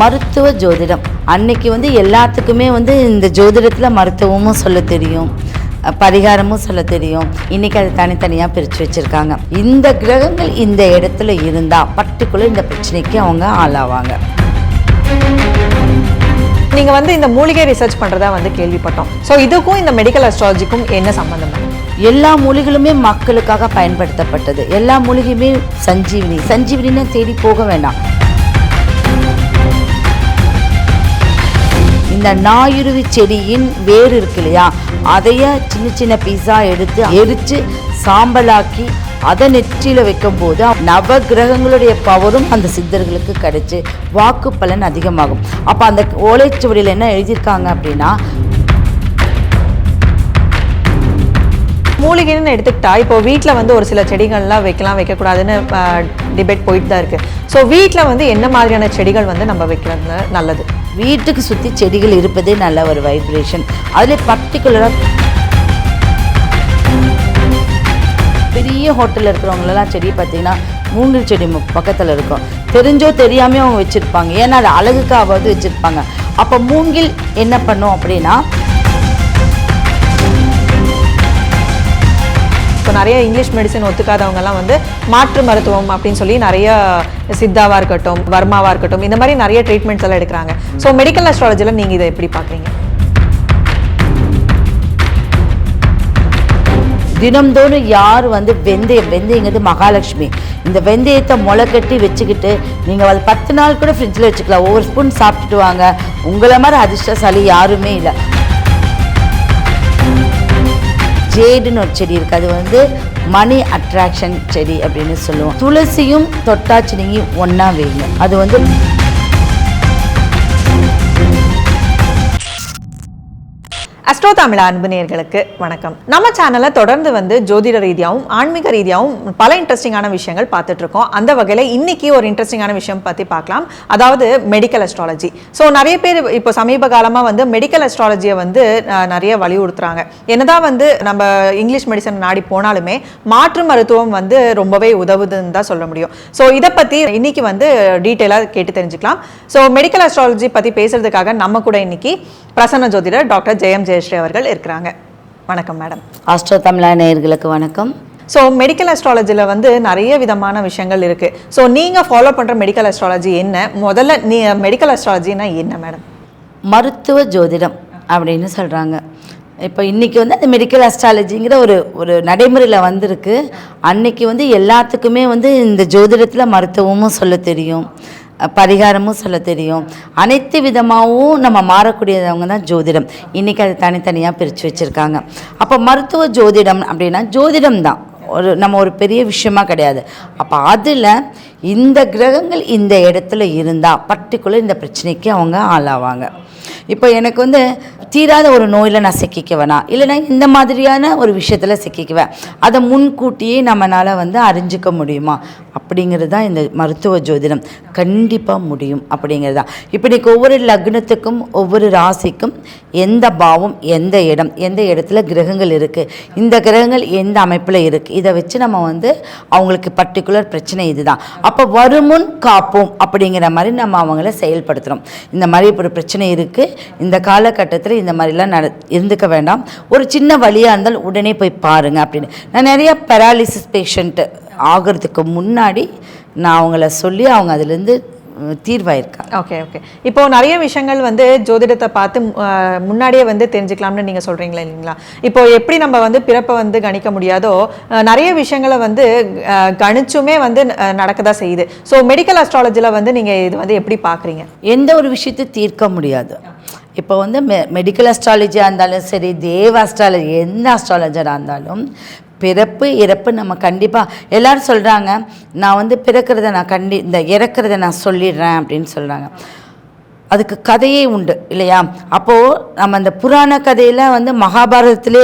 மருத்துவ ஜோதிடம். அன்னைக்கு வந்து எல்லாத்துக்குமே வந்து இந்த ஜோதிடத்தில் மருத்துவமும் சொல்ல தெரியும். பரிகாரமும் சொல்ல தெரியும். இன்னைக்கு அது தனித்தனியாக பிரித்து வச்சுருக்காங்க. இந்த கிரகங்கள் இந்த இடத்துல இருந்தால் பர்டிகுலர் இந்த பிரச்சனைக்கு அவங்க ஆளாவாங்க. நீங்க வந்து இந்த மூலிகை ரிசர்ச் பண்றதா வந்து கேள்விப்பட்டோம். ஸோ இதுக்கும் இந்த மெடிக்கல் அஸ்ட்ராலஜிக்கும் என்ன சம்பந்தம்? மேம் எல்லா மூலிகளுமே மக்களுக்காக பயன்படுத்தப்பட்டது. எல்லா மூலிகையுமே சஞ்சீவினி. சஞ்சீவினின்னு தேடி போக வேண்டாம். இந்த நாயுருவி செடியின் வேர் இருக்கு இல்லையா? அதையே சின்ன சின்ன பீஸா எடுத்து எரித்து சாம்பலாக்கி அதை நெற்றியில் வைக்கும்போது நவ கிரகங்களுடைய பவரும் அந்த சித்தர்களுக்கு கிடைச்சி வாக்கு பலன் அதிகமாகும். அப்போ அந்த ஓலைச்சுவடியில் என்ன எழுதியிருக்காங்க அப்படின்னா மூலிகைன்னு எடுத்துக்கிட்டா இப்போ வீட்டில் வந்து ஒரு சில செடிகள்லாம் வைக்கலாம் வைக்கக்கூடாதுன்னு டிபேட் போயிட்டு தான் இருக்குது ஸோ வீட்டில் வந்து என்ன மாதிரியான செடிகள் வந்து நம்ம வைக்கிறது நல்லது? வீட்டுக்கு சுற்றி செடிகள் இருப்பதே நல்ல ஒரு வைப்ரேஷன் அதில் பர்டிகுலராக பெரிய ஹோட்டலில் இருக்கிறவங்களெல்லாம் செடி பார்த்தீங்கன்னா மூங்கில் செடி பக்கத்தில் இருக்கும். தெரிஞ்சோ தெரியாமையோ அவங்க வச்சுருப்பாங்க. ஏன்னா அது அழகுக்காவது வச்சுருப்பாங்க. அப்போ மூங்கில் என்ன பண்ணும் அப்படின்னா இப்போ நிறைய இங்கிலீஷ் மெடிசன் ஒத்துக்காதவங்கலாம் வந்து மாற்று மருத்துவம் அப்படின்னு சொல்லி நிறைய சித்தாவாக இருக்கட்டும் வர்மாவாக இருக்கட்டும் இந்த மாதிரி நிறைய ட்ரீட்மெண்ட்ஸ் எல்லாம் எடுக்கிறாங்க. ஸோ மெடிக்கல் அஸ்ட்ராலஜியில் நீங்கள் இதை எப்படி பார்க்குறீங்க? தினம்தோறும் யார் வந்து வெந்தயம் வெந்தயங்கிறது மகாலட்சுமி. இந்த வெந்தயத்தை முளை கட்டி வச்சுக்கிட்டு நீங்கள் அது பத்து நாள் கூட ஃப்ரிட்ஜில் வச்சுக்கலாம். ஒவ்வொரு ஸ்பூன் சாப்பிட்டுட்டு வாங்க. உங்களை மாதிரி அதிர்ஷ்டசாலி யாருமே இல்லை. ஜேடுன்னு ஒரு செடி இருக்குது அது வந்து மணி அட்ராக்ஷன் செடி அப்படின்னு சொல்லுவோம். துளசியும் தொட்டாச்சினியும் ஒன்றா வைங்க அது வந்து அஸ்ட்ரோ தமிழ் அன்புநேர்களுக்கு வணக்கம். நம்ம சேனலை தொடர்ந்து வந்து ஜோதிட ரீதியாகவும் ஆன்மீக ரீதியாகவும் பல இன்ட்ரெஸ்டிங்கான விஷயங்கள் பார்த்துட்டு இருக்கோம். அந்த வகையில் இன்னைக்கு ஒரு இன்ட்ரெஸ்டிங்கான விஷயம் பற்றி பார்க்கலாம். அதாவது மெடிக்கல் அஸ்ட்ராலஜி ஸோ நிறைய பேர் இப்போ சமீப காலமாக வந்து மெடிக்கல் அஸ்ட்ராலஜியை வந்து நிறைய வலியுறுத்துறாங்க. என்னதான் வந்து நம்ம இங்கிலீஷ் மெடிசன் நாடி போனாலுமே மாற்று மருத்துவம் வந்து ரொம்பவே உதவுதுன்னு தான் சொல்ல முடியும். ஸோ இதை பற்றி இன்னைக்கு வந்து டீட்டெயிலாக கேட்டு தெரிஞ்சுக்கலாம். ஸோ மெடிக்கல் அஸ்ட்ராலஜி பற்றி பேசுறதுக்காக நம்ம கூட இன்னைக்கு பிரசன்ன ஜோதிடர் டாக்டர் ஜெயம் ஜெய ஜெயஸ்ரீ அவர்கள் இருக்கிறாங்க. வணக்கம் மேடம். ஆஸ்ட்ரோ தமிழா நேயர்களுக்கு வணக்கம். ஸோ மெடிக்கல் அஸ்ட்ராலஜியில் வந்து நிறைய விதமான விஷயங்கள் இருக்குது ஸோ நீங்கள் ஃபாலோ பண்ணுற மெடிக்கல் அஸ்ட்ராலஜி என்ன? முதல்ல நீ மெடிக்கல் அஸ்ட்ராலஜினா என்ன மேடம்? மருத்துவ ஜோதிடம் அப்படின்னு சொல்கிறாங்க இப்போ இன்றைக்கி வந்து அந்த மெடிக்கல் அஸ்ட்ராலஜிங்கிற ஒரு ஒரு நடைமுறையில் வந்திருக்கு. அன்னைக்கு வந்து எல்லாத்துக்குமே வந்து இந்த ஜோதிடத்தில் மருத்துவமும் சொல்ல தெரியும். பரிகாரமும் சொல்ல தெரியும். அனைத்து விதமாகவும் நம்ம மாறக்கூடியவங்க தான் ஜோதிடம். இன்றைக்கி அது தனித்தனியாக பிரித்து வச்சுருக்காங்க. அப்போ மருத்துவ ஜோதிடம் அப்படின்னா ஜோதிடம் தான். ஒரு நம்ம ஒரு பெரிய விஷயமா கிடையாது. அப்போ அதில் இந்த கிரகங்கள் இந்த இடத்துல இருந்தால் பர்டிகுலர் இந்த பிரச்சனைக்கு அவங்க ஆளாவாங்க. இப்போ எனக்கு வந்து தீராத ஒரு நோயில் நான் சிக்கிக்குவேனா? இல்லைனா இல்லைன்னா இந்த மாதிரியான ஒரு விஷயத்தில் சிக்கிக்குவேன். அதை முன்கூட்டியே நம்மளால் வந்து அறிஞ்சிக்க முடியுமா? அப்படிங்கிறது தான் இந்த மருத்துவ ஜோதிடம். கண்டிப்பாக முடியும் அப்படிங்கிறது தான். இப்போ இன்றைக்கி ஒவ்வொரு லக்னத்துக்கும் ஒவ்வொரு ராசிக்கும் எந்த பாவம் எந்த இடம் எந்த இடத்துல கிரகங்கள் இருக்குது இந்த கிரகங்கள் எந்த அமைப்பில் இருக்குது இதை வச்சு நம்ம வந்து அவங்களுக்கு பர்டிகுலர் பிரச்சனை இதுதான். அப்போ வருமுன் காப்போம் அப்படிங்கிற மாதிரி நம்ம அவங்கள செயல்படுத்துகிறோம் இந்த மாதிரி இப்போ ஒரு பிரச்சனை இருக்குது இந்த காலகட்டத்தில் இந்த மாதிரிலாம் நட இருந்துக்க வேண்டாம். ஒரு சின்ன வழியாக இருந்தால் உடனே போய் பாருங்க அப்படின்னு. நான் நிறையா பெராலிசிஸ் பேஷண்ட்டு ஆகிறதுக்கு முன்னாடி நான் அவங்கள சொல்லி அவங்க அதுலேருந்து தீர்வாயிருக்காங்க ஓகே ஓகே இப்போ நிறைய விஷயங்கள் வந்து ஜோதிடத்தை பார்த்து முன்னாடியே வந்து தெரிஞ்சுக்கலாம்னு நீங்கள் சொல்கிறீங்களா இல்லைங்களா? இப்போ எப்படி நம்ம வந்து பிறப்பை வந்து கணிக்க முடியாதோ நிறைய விஷயங்களை வந்து கணிச்சுமே வந்து நடக்க தான் செய்யுது. ஸோ மெடிக்கல் அஸ்ட்ராலஜியில் வந்து நீங்கள் இது வந்து எப்படி பார்க்குறீங்க? எந்த ஒரு விஷயத்தை தீர்க்க முடியாது. இப்போ வந்து மெ மெடிக்கல் அஸ்ட்ராலஜியாக இருந்தாலும் சரி தேவ அஸ்ட்ராலஜி எந்த அஸ்ட்ராலஜராக இருந்தாலும் பிறப்பு இறப்பு நம்ம கண்டிப்பாக எல்லோரும் சொல்கிறாங்க நான் வந்து பிறக்கிறத நான் கண்டி இந்த இறக்கிறத நான் சொல்லிடுறேன் அப்படின்னு சொல்கிறாங்க அதுக்கு கதையே உண்டு இல்லையா? அப்போது நம்ம அந்த புராண கதையில் வந்து மகாபாரதத்திலே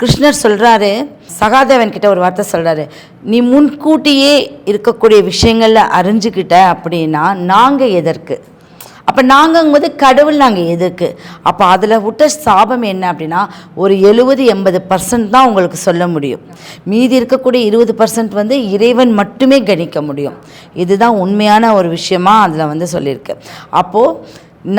கிருஷ்ணர் சொல்கிறாரு சகாதேவன் கிட்ட ஒரு வார்த்தை சொல்கிறாரு நீ முன்கூட்டியே இருக்கக்கூடிய விஷயங்களில் அறிஞ்சுக்கிட்ட அப்படின்னா நாங்கள் எதற்கு? அப்போ நாங்கங்கும்போது கடவுள் நாங்கள் எதுக்கு? அப்போ அதில் விட்ட சாபம் என்ன அப்படின்னா ஒரு எழுபது எண்பது பர்சன்ட் தான் உங்களுக்கு சொல்ல முடியும். மீதி இருக்கக்கூடிய இருபது பர்சன்ட் வந்து இறைவன் மட்டுமே கணிக்க முடியும். இதுதான் உண்மையான ஒரு விஷயமா அதில் வந்து சொல்லியிருக்கு. அப்போது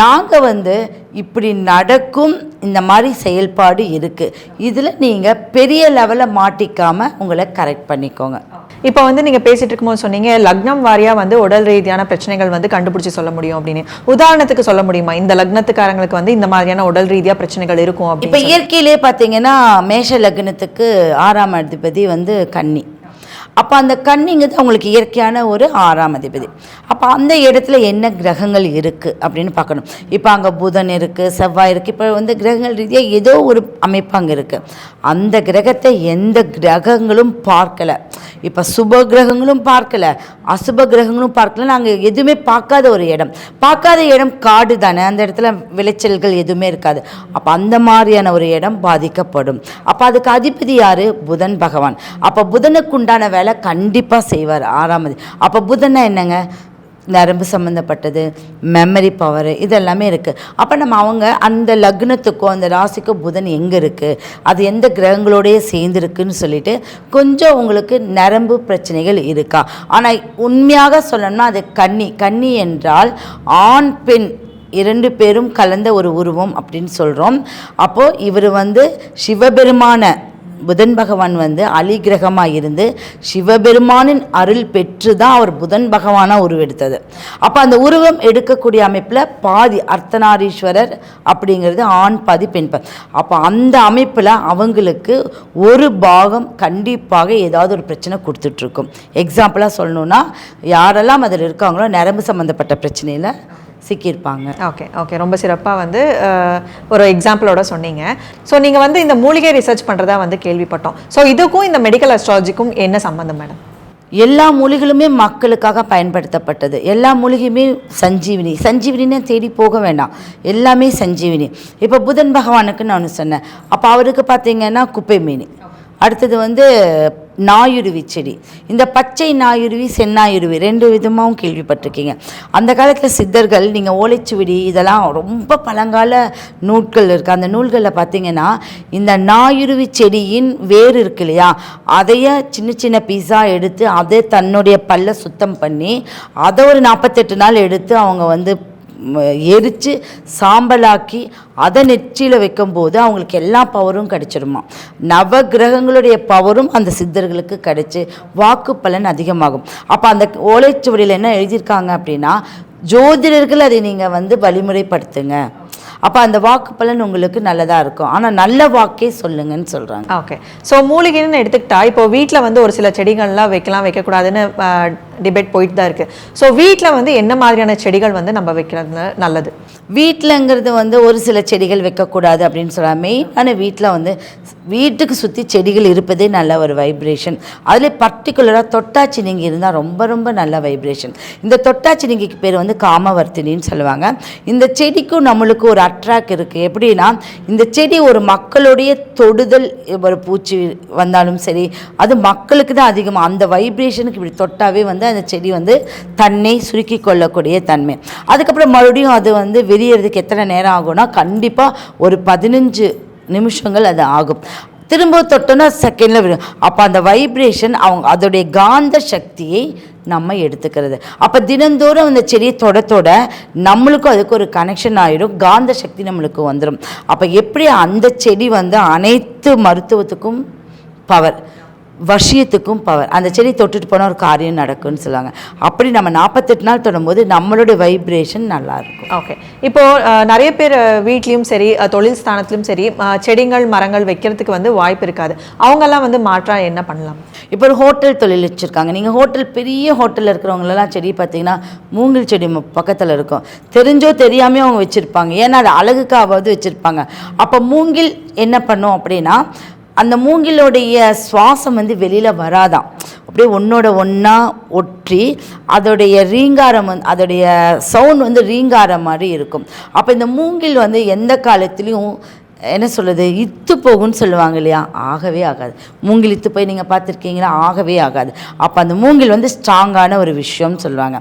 நாங்கள் வந்து இப்படி நடக்கும் இந்த மாதிரி செயல்பாடு இருக்குது இதில் நீங்கள் பெரிய லெவலில் மாட்டிக்காமல் உங்களை கரெக்ட் பண்ணிக்கோங்க. இப்போ வந்து நீங்க பேசிட்டு இருக்கும்போது சொன்னீங்க லக்னம் வாரியா வந்து உடல் ரீதியான பிரச்சனைகள் வந்து கண்டுபிடிச்சு சொல்ல முடியும் அப்படின்னு. உதாரணத்துக்கு சொல்ல முடியுமா? இந்த லக்னத்துக்காரங்களுக்கு வந்து இந்த மாதிரியான உடல் ரீதியா பிரச்சனைகள் இருக்கும் இப்போ இயற்கையிலே பார்த்தீங்கன்னா மேஷ லக்னத்துக்கு ஆறாம் அதிபதி வந்து கன்னி. அப்போ அந்த கன்னிங்கிறது அவங்களுக்கு இயற்கையான ஒரு ஆறாம் அதிபதி. அப்போ அந்த இடத்துல என்ன கிரகங்கள் இருக்குது அப்படின்னு பார்க்கணும். இப்போ அங்கே புதன் இருக்குது செவ்வாய் இருக்குது இப்போ வந்து கிரகங்கள் ரீதியாக ஏதோ ஒரு அமைப்பு அங்கே இருக்குது அந்த கிரகத்தை எந்த கிரகங்களும் பார்க்கல. இப்போ சுப கிரகங்களும் பார்க்கல. அசுப கிரகங்களும் பார்க்கல. நாங்கள் எதுவுமே பார்க்காத ஒரு இடம். பார்க்காத இடம் காடு தானே. அந்த இடத்துல விளைச்சல்கள் எதுவுமே இருக்காது. அப்போ அந்த மாதிரியான ஒரு இடம் பாதிக்கப்படும். அப்போ அதுக்கு அதிபதி யார்? புதன் பகவான். அப்போ புதனுக்குண்டான வேலை வேலை கண்டிப்பாக செய்வார் ஆறாம் அப்போ புதன்னா என்னங்க? நரம்பு சம்மந்தப்பட்டது மெமரி பவர் இதெல்லாமே இருக்குது அப்போ நம்ம அவங்க அந்த லக்னத்துக்கோ அந்த ராசிக்கோ புதன் எங்கே இருக்குது அது எந்த கிரகங்களோடயே சேர்ந்துருக்குன்னு சொல்லிட்டு கொஞ்சம் உங்களுக்கு நரம்பு பிரச்சனைகள் இருக்கா? ஆனால் உண்மையாக சொல்லணும்னா அது கன்னி. கன்னி என்றால் ஆண் பெண் இரண்டு பேரும் கலந்த ஒரு உருவம் அப்படின்னு சொல்கிறோம் அப்போது இவர் வந்து சிவபெருமான புதன் பகவான் வந்து அலி கிரகமாக இருந்து சிவபெருமானின் அருள் பெற்று தான் அவர் புதன் பகவானாக உருவெடுத்தது. அப்போ அந்த உருவம் எடுக்கக்கூடிய அமைப்பில் பாதி அர்த்தநாரீஸ்வரர் அப்படிங்கிறது ஆண் பாதி பெண். பாதி அப்போ அந்த அமைப்பில் அவங்களுக்கு ஒரு பாகம் கண்டிப்பாக ஏதாவது ஒரு பிரச்சனை கொடுத்துட்ருக்கும். எக்ஸாம்பிளாக சொல்லணுன்னா யாரெல்லாம் அதில் இருக்காங்களோ நரம்பு சம்மந்தப்பட்ட பிரச்சனையில் சிக்கியிருப்பாங்க ஓகே ஓகே ரொம்ப சிறப்பாக வந்து ஒரு எக்ஸாம்பிளோட சொன்னீங்க. ஸோ நீங்கள் வந்து இந்த மூலிகை ரிசர்ச் பண்ணுறதா வந்து கேள்விப்பட்டோம். ஸோ இதுக்கும் இந்த மெடிக்கல் அஸ்ட்ராலஜிக்கும் என்ன சம்பந்தம் மேடம் எல்லா மூலிகளுமே மக்களுக்காக பயன்படுத்தப்பட்டது. எல்லா மூலிகையுமே சஞ்சீவினி. சஞ்சீவினின்னு தேடி போக வேண்டாம். எல்லாமே சஞ்சீவினி. இப்போ புதன் பகவானுக்கு நான் சொன்னேன். அப்போ அவருக்கு பார்த்தீங்கன்னா குப்பை மீன் அடுத்தது வந்து நாயுருவி செடி. இந்த பச்சை நாயுருவி செந்நாயுருவி ரெண்டு விதமாகவும் கேள்விப்பட்டிருக்கீங்க. அந்த காலத்தில் சித்தர்கள் நீங்கள் ஓலைச்சுவடி இதெல்லாம் ரொம்ப பழங்கால நூல்கள் இருக்குது அந்த நூல்களில் பார்த்தீங்கன்னா இந்த நாயுருவி செடியின் வேர் இருக்கு இல்லையா? அதையே சின்ன சின்ன பீஸாக எடுத்து அதை தன்னுடைய பல்ல சுத்தம் பண்ணி அதை ஒரு நாற்பத்தெட்டு நாள் எடுத்து அவங்க வந்து எரித்து சாம்பலாக்கி அதை நெற்றியில் வைக்கும்போது அவங்களுக்கு எல்லா பவரும் கிடைச்சிருமா. நவ கிரகங்களுடைய பவரும் அந்த சித்தர்களுக்கு கிடைச்சி வாக்கு பலன் அதிகமாகும். அப்போ அந்த ஓலைச்சுவடியில் என்ன எழுதியிருக்காங்க அப்படின்னா ஜோதிடர்கள் அதை நீங்கள் வந்து வழிமுறைப்படுத்துங்க. அப்போ அந்த வாக்கு பலன் உங்களுக்கு நல்லதாக இருக்கும். ஆனால் நல்ல வாக்கே சொல்லுங்கன்னு சொல்கிறாங்க ஓகே ஸோ மூலிகைன்னு எடுத்துக்கிட்டா இப்போ வீட்டில் வந்து ஒரு சில செடிகள்லாம் வைக்கலாம் வைக்கக்கூடாதுன்னு டிபேட் போயிட்டு தான் இருக்குது ஸோ வீட்டில் வந்து என்ன மாதிரியான செடிகள் வந்து நம்ம வைக்கிறது நல்லது? வீட்டிலங்கிறது வந்து ஒரு சில செடிகள் வைக்கக்கூடாது அப்படின்னு சொல்கிறாங்க மெயினான வீட்டில் வந்து வீட்டுக்கு சுற்றி செடிகள் இருப்பதே நல்ல ஒரு வைப்ரேஷன் அதில் பர்டிகுலராக தொட்டாச்சினிங்கி இருந்தால் ரொம்ப ரொம்ப நல்ல வைப்ரேஷன் இந்த தொட்டாச்சினிங்கிக்கு பேர் வந்து காமவர்த்தினின்னு சொல்லுவாங்க. இந்த செடிக்கும் நம்மளுக்கு ஒரு அட்ராக்ட் இருக்குது எப்படின்னா இந்த செடி ஒரு மக்களுடைய தொடுதல் ஒரு பூச்சி வந்தாலும் சரி அது மக்களுக்கு தான் அதிகமாக அந்த வைப்ரேஷனுக்கு இப்படி தொட்டாவே வந்து அந்த செடி வந்து தன்னை சுருக்கி கொள்ளக்கூடிய தன்மை. அதுக்கப்புறம் மறுபடியும் அது வந்து விரியறதுக்கு எத்தனை நேரம் ஆகும்னா கண்டிப்பாக ஒரு பதினஞ்சு நிமிஷங்கள் அது ஆகும். திரும்ப தொட்டோன்னா செகண்டில் விடும். அப்போ அந்த வைப்ரேஷன் அவங்க அதோடைய காந்த சக்தியை நம்ம எடுத்துக்கிறது. அப்போ தினந்தோறும் அந்த செடியை தொட தொட நம்மளுக்கும் அதுக்கு ஒரு கனெக்ஷன் ஆகிடும் காந்த சக்தி நம்மளுக்கு வந்துடும் அப்போ எப்படி அந்த செடி வந்து அனைத்து மருத்துவத்துக்கும் பவர் வசியத்துக்கும் பவர் அந்த செடி தொட்டுட்டு போனால் ஒரு காரியம் நடக்கும்னு சொல்லுவாங்க. அப்படி நம்ம நாற்பத்தெட்டு நாள் தொடும்போது நம்மளுடைய வைப்ரேஷன் நல்லாயிருக்கும். ஓகே இப்போ அஹ், நிறைய பேர் வீட்லயும் சரி தொழில் ஸ்தானத்திலும் சரி செடிகள் மரங்கள் வைக்கிறதுக்கு வந்து வாய்ப்பு இருக்காது. அவங்கெல்லாம் வந்து மாற்றா என்ன பண்ணலாம்? இப்போ ஒரு ஹோட்டல் தொழில் வச்சுருக்காங்க. நீங்கள் ஹோட்டல் பெரிய ஹோட்டலில் இருக்கிறவங்களெல்லாம் செடி பார்த்தீங்கன்னா மூங்கில் செடி பக்கத்தில் இருக்கும். தெரிஞ்சோ தெரியாமையோ அவங்க வச்சுருப்பாங்க. ஏன்னா அது அழகுக்காவது வச்சுருப்பாங்க. அப்போ மூங்கில் என்ன பண்ணும் அப்படின்னா அந்த மூங்கிலோடைய சுவாசம் வந்து வெளியில் வராதாம். அப்படியே ஒன்றோட ஒன்றா ஒற்றி அதோடைய ரீங்காரம் வந்து அதோடைய சவுண்ட் வந்து ரீங்காரம் மாதிரி இருக்கும். அப்போ இந்த மூங்கில் வந்து எந்த காலத்துலேயும் என்ன சொல்கிறது இத்து போகும்னு சொல்லுவாங்க இல்லையா? ஆகவே ஆகாது. மூங்கில் இத்து போய் நீங்கள் பார்த்துருக்கீங்களா ஆகவே ஆகாது. அப்போ அந்த மூங்கில் வந்து ஸ்ட்ராங்கான ஒரு விஷயம்னு சொல்லுவாங்க.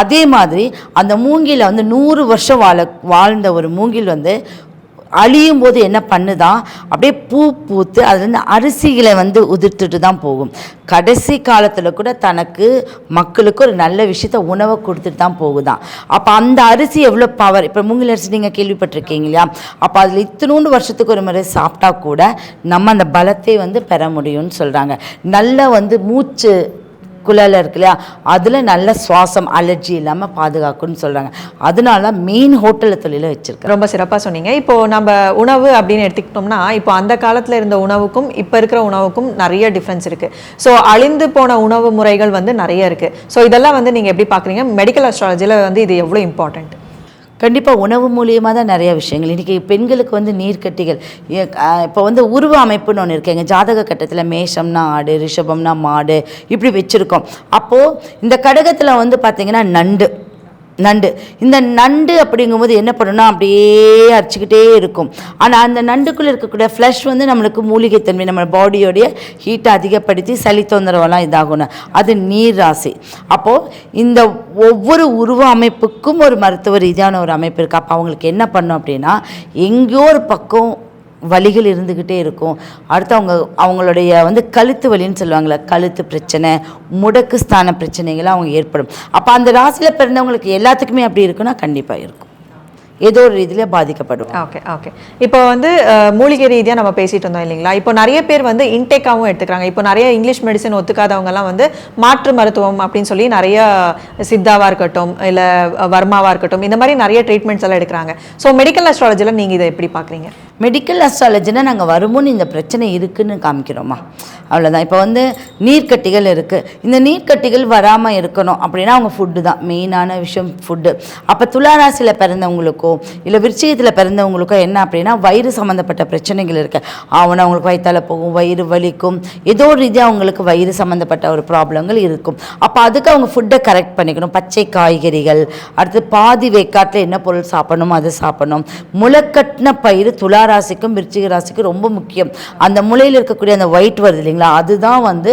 அதே மாதிரி அந்த மூங்கிலை வந்து நூறு வருஷம் வாழ வாழ்ந்த ஒரு மூங்கில் வந்து அழியும் போது என்ன பண்ணுதான் அப்படியே பூ பூத்து அதுலேருந்து அரிசிகளை வந்து உதிர்த்துட்டு தான் போகும். கடைசி காலத்தில் கூட தனக்கு மக்களுக்கு ஒரு நல்ல விஷயத்த உணவை கொடுத்துட்டு தான் போகுதான் அப்போ அந்த அரிசி எவ்வளோ பவர் இப்போ மூங்கில் அரிசி நீங்கள் கேள்விப்பட்டிருக்கீங்க இல்லையா? அப்போ அதில் இத்தினூண்டு வருஷத்துக்கு ஒரு முறை சாப்பிட்டா கூட நம்ம அந்த பலத்தை வந்து பெற முடியும்னு சொல்கிறாங்க நல்லா வந்து மூச்சு குழல் இருக்கு இல்லையா? அதில் நல்ல சுவாசம் அலர்ஜி இல்லாமல் பாதுகாக்கும்னு சொல்கிறாங்க அதனால மெயின் ஹோட்டலில் தொழிலை வச்சுருக்கேன் ரொம்ப சிறப்பாக சொன்னீங்க. இப்போது நம்ம உணவு அப்படின்னு எடுத்துக்கிட்டோம்னா இப்போ அந்த காலத்தில் இருந்த உணவுக்கும் இப்போ இருக்கிற உணவுக்கும் நிறைய டிஃப்ரென்ஸ் இருக்குது ஸோ அழிந்து போன உணவு முறைகள் வந்து நிறைய இருக்குது ஸோ இதெல்லாம் வந்து நீங்கள் எப்படி பார்க்குறீங்க மெடிக்கல் அஸ்ட்ராலஜியில் வந்து இது எவ்வளோ இம்பார்ட்டன்ட் கண்டிப்பாக உணவு மூலியமாக தான் நிறைய விஷயங்கள். இன்றைக்கி பெண்களுக்கு வந்து நீர்க்கட்டிகள் இப்போ வந்து உருவ அமைப்புன்னு ஒன்று இருக்குது எங்கள் ஜாதக கட்டத்தில் மேஷம்னா ஆடு ரிஷபம்னா மாடு இப்படி வச்சுருக்கோம். அப்போது இந்த கடகத்தில் வந்து பார்த்திங்கன்னா நண்டு. நண்டு. இந்த நண்டு அப்படிங்கும்போது என்ன பண்ணுன்னா அப்படியே அரைச்சிக்கிட்டே இருக்கும். ஆனால் அந்த நண்டுக்குள்ளே இருக்கக்கூடிய ஃப்ளஷ் வந்து நம்மளுக்கு மூலிகைத்தன்மை நம்ம பாடியோடைய ஹீட்டை அதிகப்படுத்தி சளி தொந்தரவெல்லாம் இதாகணும் அது நீர் ராசி. அப்போது இந்த ஒவ்வொரு உருவ அமைப்புக்கும் ஒரு மருத்துவ ரீதியான ஒரு அமைப்பு இருக்குது அப்போ அவங்களுக்கு என்ன பண்ணும் அப்படின்னா எங்கேயோ ஒரு பக்கம் வலிகள் இருந்துக்கிட்டே இருக்கும். அடுத்து அவங்க அவங்களுடைய வந்து கழுத்து வலின்னு சொல்லுவாங்கள்ல கழுத்து பிரச்சனை முடக்கு ஸ்தான பிரச்சனைகள் அவங்க ஏற்படும். அப்போ அந்த ராசியில் பிறந்தவங்களுக்கு எல்லாத்துக்குமே அப்படி இருக்குன்னா கண்டிப்பாக இருக்கும். ஏதோ ஒரு ரீதியில் பாதிக்கப்படும் ஓகே ஓகே இப்போ வந்து மூலிகை ரீதியாக நம்ம பேசிட்டு இருந்தோம் இல்லைங்களா? இப்போ நிறைய பேர் வந்து இன்டேக்காகவும் எடுத்துக்கிறாங்க. இப்போ நிறைய இங்கிலீஷ் மெடிசன் ஒத்துக்காதவங்கலாம் வந்து மாற்று மருத்துவம் அப்படின்னு சொல்லி நிறைய சித்தாவாக இருக்கட்டும் இல்லை வர்மாவாக இருக்கட்டும் இந்த மாதிரி நிறைய ட்ரீட்மெண்ட்ஸ் எல்லாம் எடுக்கிறாங்க. ஸோ மெடிக்கல் அஸ்ட்ராலஜியில் நீங்கள் இதை எப்படி பார்க்குறீங்க? மெடிக்கல் அஸ்ட்ராலஜினா நாங்கள் வருமோன்னு இந்த பிரச்சனை இருக்குன்னு காமிக்கிறோமா அவ்வளோதான் இப்போ வந்து நீர்க்கட்டிகள் இருக்குது இந்த நீர்க்கட்டிகள் வராமல் இருக்கணும் அப்படின்னா அவங்க ஃபுட்டு தான். மெயினான விஷயம் ஃபுட்டு அப்போ துளாராசியில் பிறந்தவங்களுக்கோ இல்லை விருச்சிகத்தில் பிறந்தவங்களுக்கோ என்ன அப்படின்னா வயிறு சம்மந்தப்பட்ட பிரச்சனைகள் இருக்குது அவனை அவங்களுக்கு வயிற்றால் போகும் வயிறு வலிக்கும். ஏதோ ஒரு ரீதியாக அவங்களுக்கு வயிறு சம்மந்தப்பட்ட ஒரு ப்ராப்ளங்கள் இருக்கும். அப்போ அதுக்கு அவங்க ஃபுட்டை கரெக்ட் பண்ணிக்கணும். பச்சை காய்கறிகள். அடுத்து பாதி வேக்காட்டில் என்ன பொருள் சாப்பிடணுமோ அதை சாப்பிடணும். முளைக்கட்டின பயிர் துளா துளாராசிக்கும் விருச்சிக ராசிக்கும் ரொம்ப முக்கியம். அந்த மூலையில் இருக்கக்கூடிய அந்த ஒயிட் வருது இல்லைங்களா? அதுதான் வந்து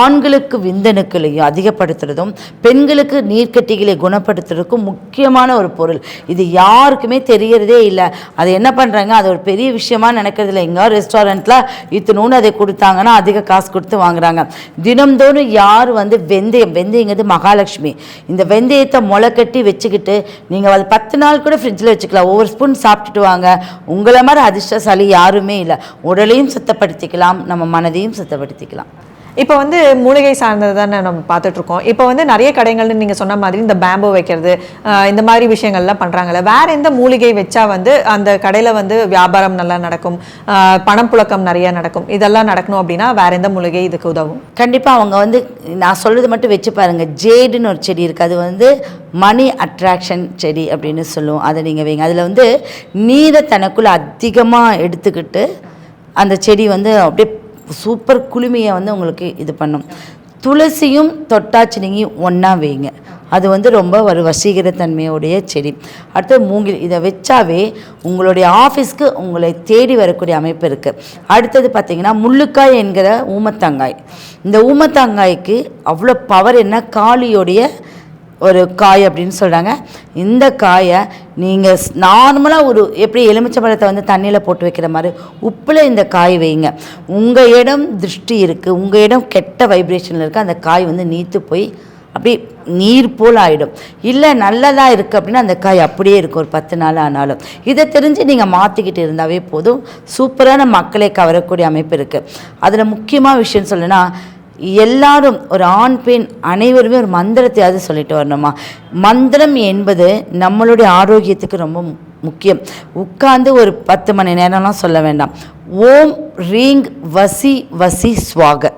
ஆண்களுக்கு விந்தணுக்களையும் அதிகப்படுத்துறதும் பெண்களுக்கு நீர்க்கட்டிகளை குணப்படுத்துறதுக்கும் முக்கியமான ஒரு பொருள். இது யாருக்குமே தெரியறதே இல்லை. அது என்ன பண்ணுறாங்க அது ஒரு பெரிய விஷயமா நினைக்கிறது இல்லை. எங்கேயோ ரெஸ்டாரண்ட்டில் இத்தினூன்னு அதை கொடுத்தாங்கன்னா அதிக காசு கொடுத்து வாங்குறாங்க. தினம்தோறும் யார் வந்து வெந்தயம் வெந்தயங்கிறது மகாலட்சுமி. இந்த வெந்தயத்தை முளை கட்டி வச்சுக்கிட்டு நீங்கள் அது பத்து நாள் கூட ஃப்ரிட்ஜில் வச்சுக்கலாம். ஒவ்வொரு ஸ்பூன் சாப்பிட்டுட்டு வாங்க. உங்களை மாதிரி அதிர்ஷ்டசாலி யாருமே இல்லை. உடலையும் சுத்தப்படுத்திக்கலாம் நம்ம மனதையும் சுத்தப்படுத்திக்கலாம். இப்போ வந்து மூலிகை சார்ந்தது தானே நம்ம பார்த்துட்டு இருக்கோம். இப்போ வந்து நிறைய கடைகள்னு நீங்கள் சொன்ன மாதிரி இந்த பேம்போ வைக்கிறது இந்த மாதிரி விஷயங்கள்லாம் பண்ணுறாங்கல்ல வேற எந்த மூலிகை வச்சா வந்து அந்த கடையில் வந்து வியாபாரம் நல்லா நடக்கும் பணம் புழக்கம் நிறைய நடக்கும் இதெல்லாம் நடக்கணும் அப்படின்னா வேற எந்த மூலிகை இதுக்கு உதவும்? கண்டிப்பாக அவங்க வந்து நான் சொல்கிறது மட்டும் வச்சு பாருங்கள் ஜேடுன்னு ஒரு செடி இருக்குது அது வந்து மணி அட்ராக்ஷன் செடி அப்படின்னு சொல்லுவோம். அதை நீங்கள் வைங்க. அதில் வந்து நீரை தனக்குள்ளே அதிகமாக எடுத்துக்கிட்டு அந்த செடி வந்து அப்படியே சூப்பர் குளுமையை வந்து உங்களுக்கு இது பண்ணும். துளசியும் தொட்டாச்சினியும் ஒன்றா வைங்க. அது வந்து ரொம்ப ஒரு வசீகரத்தன்மையுடைய செடி. அடுத்து மூங்கில் இதை வச்சாவே உங்களுடைய ஆஃபீஸ்க்கு உங்களை தேடி வரக்கூடிய அமைப்பு இருக்குது அடுத்தது பார்த்தீங்கன்னா முள்ளுக்காய் என்கிற ஊமத்தங்காய். இந்த ஊமத்தங்காய்க்கு அவ்வளோ பவர் என்ன? காளியோடைய ஒரு காய் அப்படின்னு சொல்கிறாங்க இந்த காயை நீங்கள் நார்மலாக ஒரு எப்படி எலுமிச்சை பழத்தை வந்து தண்ணியில் போட்டு வைக்கிற மாதிரி உப்பில் இந்த காய் வைங்க. உங்கள் இடம் திருஷ்டி இருக்குது உங்கள் இடம் கெட்ட வைப்ரேஷனில் இருக்குது அந்த காய் வந்து நீத்து போய் அப்படி நீர் போல் ஆகிடும் இல்லை நல்லதாக இருக்குது அப்படின்னா அந்த காய் அப்படியே இருக்கும். ஒரு பத்து நாள் ஆனாலும். இதை தெரிஞ்சு நீங்கள் மாற்றிக்கிட்டு இருந்தாவே போதும். சூப்பரான மக்களை கவரக்கூடிய அமைப்பு இருக்குது அதில் முக்கியமாக விஷயம் சொல்லுன்னா எல்லாரும் ஒரு ஆண் பெண் அனைவருமே ஒரு மந்திரத்தையாவது சொல்லிட்டு வரணுமா? மந்திரம் என்பது நம்மளுடைய ஆரோக்கியத்துக்கு ரொம்ப முக்கியம். உட்கார்ந்து ஒரு பத்து மணி நேரம்லாம் சொல்ல வேண்டாம். ஓம் ரீங் வசி வசி ஸ்வாக.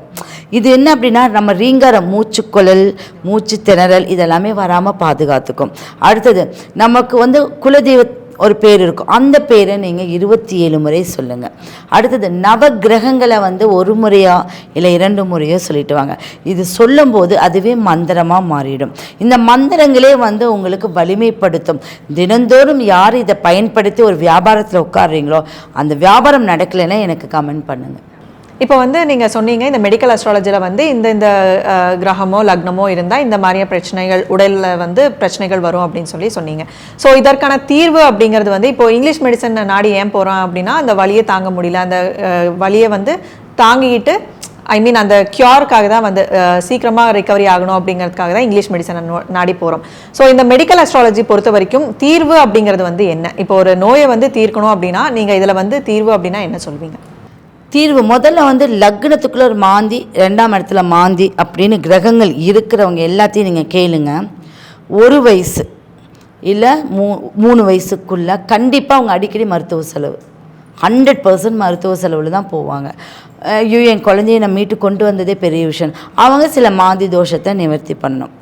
இது என்ன அப்படின்னா நம்ம ரீங்கார மூச்சுக்குழல் மூச்சு திணறல் இதெல்லாமே வராமல் பாதுகாத்துக்கும். அடுத்தது நமக்கு வந்து குலதெய்வ ஒரு பேர் இருக்கும். அந்த பேரை நீங்கள் இருபத்தி ஏழு முறை சொல்லுங்கள் அடுத்தது நவ கிரகங்களை வந்து ஒரு முறையோ இல்லை இரண்டு முறையோ சொல்லிட்டு வாங்க. இது சொல்லும்போது அதுவே மந்திரமாக மாறிடும். இந்த மந்திரங்களே வந்து உங்களுக்கு வலிமைப்படுத்தும். தினந்தோறும் யார் இதை பயன்படுத்தி ஒரு வியாபாரத்தில் உட்காடுறீங்களோ அந்த வியாபாரம் நடக்கலைன்னா எனக்கு கமெண்ட் பண்ணுங்கள் இப்போ வந்து நீங்கள் சொன்னீங்க இந்த மெடிக்கல் அஸ்ட்ராலஜியில் வந்து இந்த இந்த கிரகமோ லக்னமோ இருந்தால் இந்த மாதிரியான பிரச்சனைகள் உடலில் வந்து பிரச்சனைகள் வரும் அப்படின்னு சொல்லி சொன்னீங்க. ஸோ இதற்கான தீர்வு அப்படிங்கிறது வந்து இப்போ இங்கிலீஷ் மெடிசன் நாடி ஏன் போகிறோம் அப்படின்னா அந்த வழியை தாங்க முடியல. அந்த வழியை வந்து தாங்கிக்கிட்டு ஐ மீன் அந்த க்யூருக்காக தான் வந்து சீக்கிரமாக ரிகவரி ரெக்கவரி ஆகணும் அப்படிங்கிறதுக்காக தான் இங்கிலீஷ் மெடிசனை நாடி போகிறோம் ஸோ இந்த மெடிக்கல் அஸ்ட்ராலஜி பொறுத்த வரைக்கும் தீர்வு அப்படிங்கிறது வந்து என்ன? இப்போ ஒரு நோயை வந்து தீர்க்கணும் அப்படின்னா நீங்கள் இதில் வந்து தீர்வு அப்படின்னா என்ன சொல்வீங்க? தீர்வு. முதல்ல வந்து லக்னத்துக்குள்ளே ஒரு மாந்தி ரெண்டாம் இடத்துல மாந்தி அப்படின்னு கிரகங்கள் இருக்கிறவங்க எல்லாத்தையும் நீங்கள் கேளுங்க. ஒரு வயசு இல்லை மூ மூணு வயசுக்குள்ள கண்டிப்பாக அவங்க அடிக்கடி மருத்துவ செலவு. ஹண்ட்ரட் பர்சன்ட் மருத்துவ செலவில் தான் போவாங்க. ஐயோ என் குழந்தைய நான் மீட்டு கொண்டு வந்ததே பெரிய விஷயம். அவங்க சில மாந்தி தோஷத்தை நிவர்த்தி பண்ணணும்.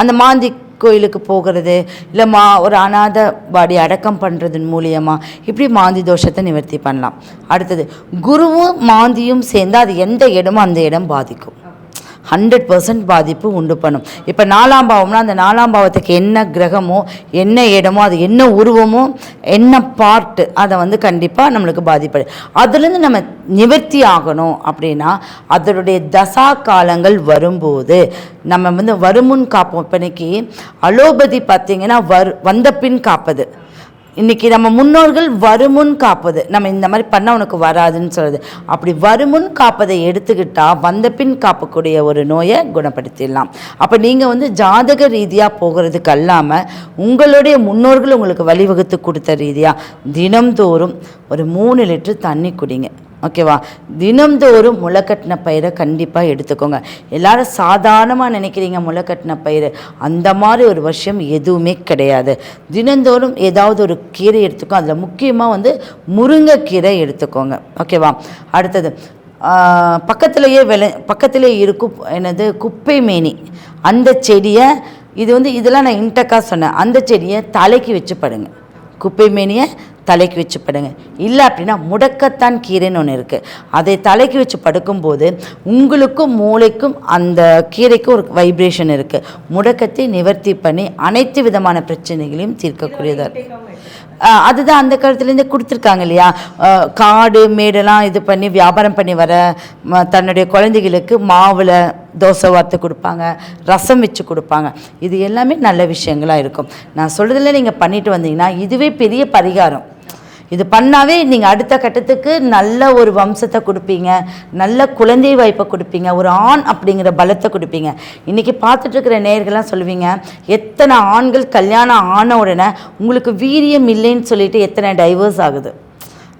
அந்த மாந்தி கோயிலுக்கு போகிறது இல்லை மா ஒரு அநாத பாடி அடக்கம் பண்ணுறதன் மூலியமாக இப்படி மாந்தி தோஷத்தை நிவர்த்தி பண்ணலாம். அடுத்தது குருவும் மாந்தியும் சேர்ந்து அது எந்த இடமோ அந்த இடம் பாதிக்கும். ஹண்ட்ரட் பர்சன்ட் பாதிப்பு உண்டு பண்ணும். இப்போ நாலாம் பாவம்னா அந்த நாலாம் பாவத்துக்கு என்ன கிரகமோ என்ன இடமோ அது என்ன உருவமோ என்ன பார்ட்டு அதை வந்து கண்டிப்பாக நம்மளுக்கு பாதிப்படு. அதுலேருந்து நம்ம நிவர்த்தி ஆகணும் அப்படின்னா அதனுடைய தசா காலங்கள் வரும்போது நம்ம வந்து வருமுன் காப்போம். இப்போ இன்னைக்கு அலோபதி பார்த்தீங்கன்னா வரு வந்த பின் காப்பது. இன்னைக்கு நம்ம முன்னோர்கள் வருமுன் காப்பது. நம்ம இந்த மாதிரி பண்ண உனக்கு வராதுன்னு சொல்றது. அப்படி வருமுன் காப்பதை எடுத்துக்கிட்டா வந்த பின் காப்பக்கூடிய ஒரு நோயை குணப்படுத்திடலாம். அப்போ நீங்கள் வந்து ஜாதக ரீதியாக போகிறதுக்கு அல்லாமல் உங்களுடைய முன்னோர்கள் உங்களுக்கு வழிவகுத்து கொடுத்த ரீதியாக தினம்தோறும் ஒரு மூணு லிட்டர் தண்ணி குடிங்க. ஓகேவா? தினம்தோறும் முளைக்கட்டின பயிரை கண்டிப்பாக எடுத்துக்கோங்க. எல்லாரும் சாதாரணமாக நினைக்கிறீங்க முளைக்கட்டின பயிர் அந்த மாதிரி ஒரு வருஷம் எதுவுமே கிடையாது. தினந்தோறும் ஏதாவது ஒரு கீரை எடுத்துக்கோ. அதில் முக்கியமாக வந்து முருங்கைக்கீரை எடுத்துக்கோங்க. ஓகேவா? அடுத்தது ஆஹ், பக்கத்திலேயே விளை பக்கத்திலே இருக்கும் என்னது? குப்பை மேனி. அந்த செடியை இது வந்து இதெல்லாம் நான் இன்டக்காக சொன்னேன். அந்த செடியை தலைக்கு வச்சு படுங்க. குப்பை மேனியை தலைக்கு வச்சு படுங்க. இல்லை அப்படின்னா முடக்கத்தான் கீரைன்னு ஒன்று இருக்குது அதை தலைக்கு வச்சு படுக்கும்போது உங்களுக்கும் மூளைக்கும் அந்த கீரைக்கும் ஒரு வைப்ரேஷன் இருக்குது முடக்கத்தை நிவர்த்தி பண்ணி அனைத்து விதமான பிரச்சனைகளையும் தீர்க்கக்கூடியதாக இருக்குது அதுதான் அந்த காலத்துலேருந்து கொடுத்துருக்காங்க இல்லையா? காடு மேடெல்லாம் இது பண்ணி வியாபாரம் பண்ணி வர தன்னுடைய குழந்தைகளுக்கு மாவில் தோசை வார்த்து கொடுப்பாங்க ரசம் வச்சு கொடுப்பாங்க. இது எல்லாமே நல்ல விஷயங்களாக இருக்கும். நான் சொல்கிறதுல நீங்கள் பண்ணிட்டு வந்தீங்கன்னா இதுவே பெரிய பரிகாரம். இது பண்ணாவே நீங்கள் அடுத்த கட்டத்துக்கு நல்ல ஒரு வம்சத்தை கொடுப்பீங்க. நல்ல குழந்தை வாய்ப்பை கொடுப்பீங்க. ஒரு ஆண் அப்படிங்கிற பலத்தை கொடுப்பீங்க. இன்றைக்கி பார்த்துட்ருக்கிற நேர்கள்லாம் சொல்லுவீங்க எத்தனை ஆண்கள் கல்யாணம் ஆன உடனே உங்களுக்கு வீரியம் இல்லைன்னு சொல்லிட்டு எத்தனை டைவர்ஸ் ஆகுது?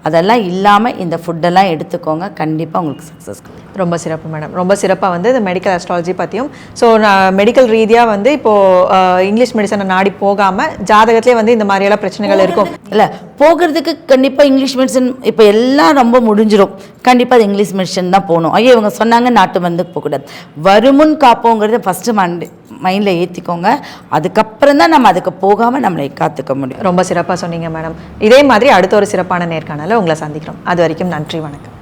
அதெல்லாம் இல்லாமல் இந்த ஃபுட்டெல்லாம் எடுத்துக்கோங்க. கண்டிப்பாக உங்களுக்கு சக்ஸஸ் ரொம்ப சிறப்பு மேடம் ரொம்ப சிறப்பாக வந்து இந்த மெடிக்கல் அஸ்ட்ராலஜி பற்றியும் ஸோ நான் மெடிக்கல் ரீதியாக வந்து இப்போது இங்கிலீஷ் மெடிசனை நாடி போகாமல் ஜாதகத்திலே வந்து இந்த மாதிரியெல்லாம் பிரச்சனைகள் இருக்கும். இல்லை போகிறதுக்கு கண்டிப்பாக இங்கிலீஷ் மெடிசன் இப்போ எல்லாம் ரொம்ப முடிஞ்சிடும் கண்டிப்பாக அது இங்கிலீஷ் மெடிசன் தான் போகணும். ஐயோ இவங்க சொன்னாங்க நாட்டு மருந்துக்கு போகக்கூடாது. வருமுன் காப்போங்கிறத ஃபஸ்ட்டு மைண்டு மைண்டில் ஏற்றிக்கோங்க அதுக்கப்புறம் அப்புறம் தான் நம்ம அதுக்கு போகாமல் நம்மளை காத்துக்க முடியும். ரொம்ப சிறப்பாக சொன்னீங்க மேடம். இதே மாதிரி அடுத்த ஒரு சிறப்பான நேர்காணல உங்களை சந்திக்கிறோம். அது வரைக்கும் நன்றி வணக்கம்.